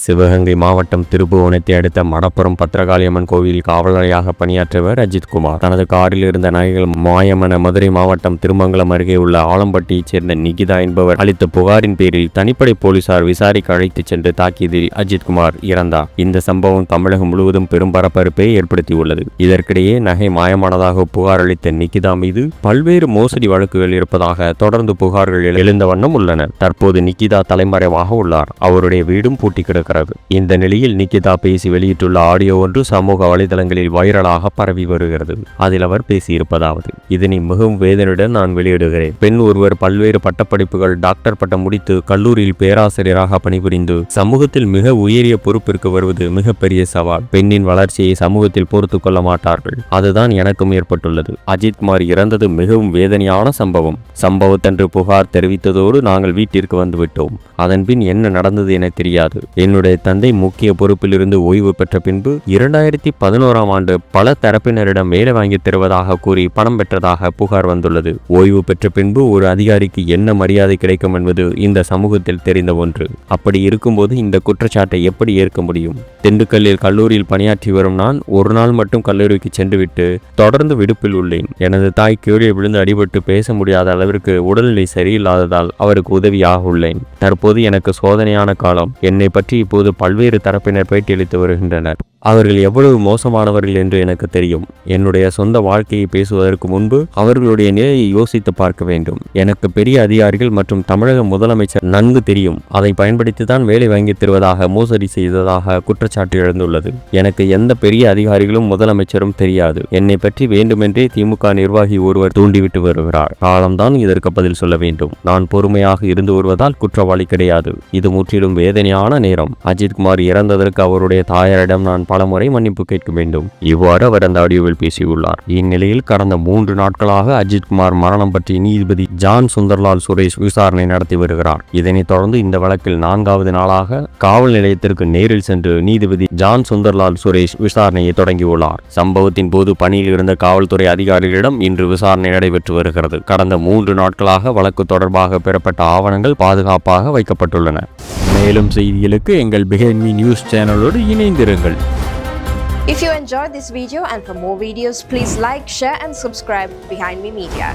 சிவகங்கை மாவட்டம் திருப்புவனத்தை அடுத்த மடப்புறம் பத்திரகாளியம்மன் கோவிலில் காவலரையாக பணியாற்றியவர் அஜித்குமார் தனது காரில் இருந்த நகைகள் மாயமன மதுரை மாவட்டம் திருமங்கலம் அருகே உள்ள ஆலம்பட்டியைச் சேர்ந்த நிகிதா என்பவர் அளித்த புகாரின் பேரில் தனிப்படை போலீசார் விசாரிக்க அழைத்துச் சென்று தாக்கியதில் அஜித்குமார் இறந்தார். இந்த சம்பவம் தமிழகம் முழுவதும் பெரும் பரபரப்பை ஏற்படுத்தியுள்ளது. இதற்கிடையே நகை மாயமானதாக புகார் அளித்த நிகிதா மீது பல்வேறு மோசடி வழக்குகள் இருப்பதாக தொடர்ந்து புகார்கள் எழுந்த வண்ணம் உள்ளன. தற்போது நிகிதா தலைமறைவாக உள்ளார். அவருடைய வீடும் பூட்டி கிடக்கிறது இந்த நிலையில் நிகிதா பேசி வெளியிட்டுள்ள ஆடியோ ஒன்று சமூக வலைதளங்களில் வைரலாக பரவி வருகிறது. அதில் அவர் பேசியிருப்பதாவது இதனை மிகவும் வேதனையுடன் நான் வெளியிடுகிறேன். பெண் ஒருவர் பல்வேறு பட்டப்படிப்புகள் டாக்டர் பட்டம் முடித்து கல்லூரியில் பேராசிரியராக பணிபுரிந்து சமூகத்தில் மிக உயரிய பொறுப்பிற்கு வருவது மிகப்பெரிய சவால். பெண்ணின் வளர்ச்சியை சமூகத்தில் பொறுத்து கொள்ள மாட்டார்கள். அதுதான் எனக்கும் ஏற்பட்டுள்ளது. அஜித் குமார் இறந்தது மிகவும் வேதனையான சம்பவம். சம்பவத்தன்று புகார் தெரிவித்ததோடு நாங்கள் வீட்டிற்கு வந்துவிட்டோம். அதன்பின் என்ன நடந்தது என தெரியாது. என்னுடைய தந்தை முக்கிய பொறுப்பிலிருந்து ஓய்வு பெற்ற பின்பு இரண்டாயிரத்தி பதினோராம் ஆண்டு பல தரப்பினரிடம் வேலை வாங்கி தருவதாக கூறி பணம் பெற்றதாக புகார் வந்துள்ளது. ஓய்வு பெற்ற பின்பு ஒரு அதிகாரிக்கு என்ன மரியாதை கிடைக்கும் என்பது இந்த சமூகத்தில் தெரிந்த ஒன்று. அப்படி இருக்கும்போது இந்த குற்றச்சாட்டை எப்படி ஏற்க முடியும்? திண்டுக்கல்லில் கல்லூரியில் பணியாற்றி வரும் நான் ஒரு நாள் மட்டும் கல்லூரிக்கு சென்றுவிட்டு தொடர்ந்து விடுப்பில் உள்ளேன். எனது தாய் கீழே விழுந்து அடிபட்டு பேச முடியாத அளவிற்கு உடல்நிலை சரியில்லாததால் அவருக்கு உதவியாக உள்ளேன். தற்போது எனக்கு சோதனையான காலம். என்னை பற்றி இப்போது பல்வேறு தரப்பினர் பேட்டியளித்து வருகின்றனர். அவர்கள் எவ்வளவு மோசமானவர்கள் என்று எனக்கு தெரியும். என்னுடைய சொந்த வாழ்க்கையை பேசுவதற்கு முன்பு அவர்களுடைய நிலையை யோசித்து பார்க்க வேண்டும். எனக்கு பெரிய அதிகாரிகள் மற்றும் தமிழக முதலமைச்சர் நன்கு தெரியும். அதை பயன்படுத்தி தான் வேலை வாங்கி தருவதாக மோசடி செய்ததாக குற்றச்சாட்டு எழுந்துள்ளது. எனக்கு எந்த பெரிய அதிகாரிகளும் முதலமைச்சரும் தெரியாது. என்னை பற்றி வேண்டுமென்றே திமுக நிர்வாகி ஒருவர் தூண்டிவிட்டு வருகிறார். காலம்தான் இதற்கு பதில் சொல்ல வேண்டும். நான் பொறுமையாக இருந்து வருவதால் குற்றவாளி கிடையாது. இது முற்றிலும் வேதனையான நேரம். நேரம். அஜித்குமார் இறந்ததற்கு அவருடைய தாயாரிடம் நான் பலமுறை மன்னிப்பு கேட்க வேண்டும். இவ்வாறு அவர் அந்த ஆடியோவில் பேசியுள்ளார். இந்நிலையில் கடந்த மூன்று நாட்களாக அஜித்குமார் மரணம் பற்றி நீதிபதி ஜான் சுந்தர்லால் சுரேஷ் விசாரணை நடத்தி வருகிறார். இதனைத் தொடர்ந்து இந்த வழக்கில் நான்காவது நாளாக காவல் நிலையத்திற்கு நேரில் சென்று நீதிபதி ஜான் சுந்தர்லால் சுரேஷ் விசாரணையை தொடங்கியுள்ளார். சம்பவத்தின் போது பணியில் இருந்த காவல்துறை அதிகாரிகளிடம் இன்று விசாரணை நடைபெற்று வருகிறது. கடந்த மூன்று நாட்களாக வழக்கு தொடர்பாக பெறப்பட்ட ஆவணங்கள் பாதுகாப்பாக வைக்கப்பட்டுள்ளன. மேலும் செய்திகளுக்கு எங்கள் பிஹேன்மி நியூஸ் சேனலோடு இணைந்திருங்கள் If you enjoyed this video and for more videos, please like, share and subscribe Behind Me Media.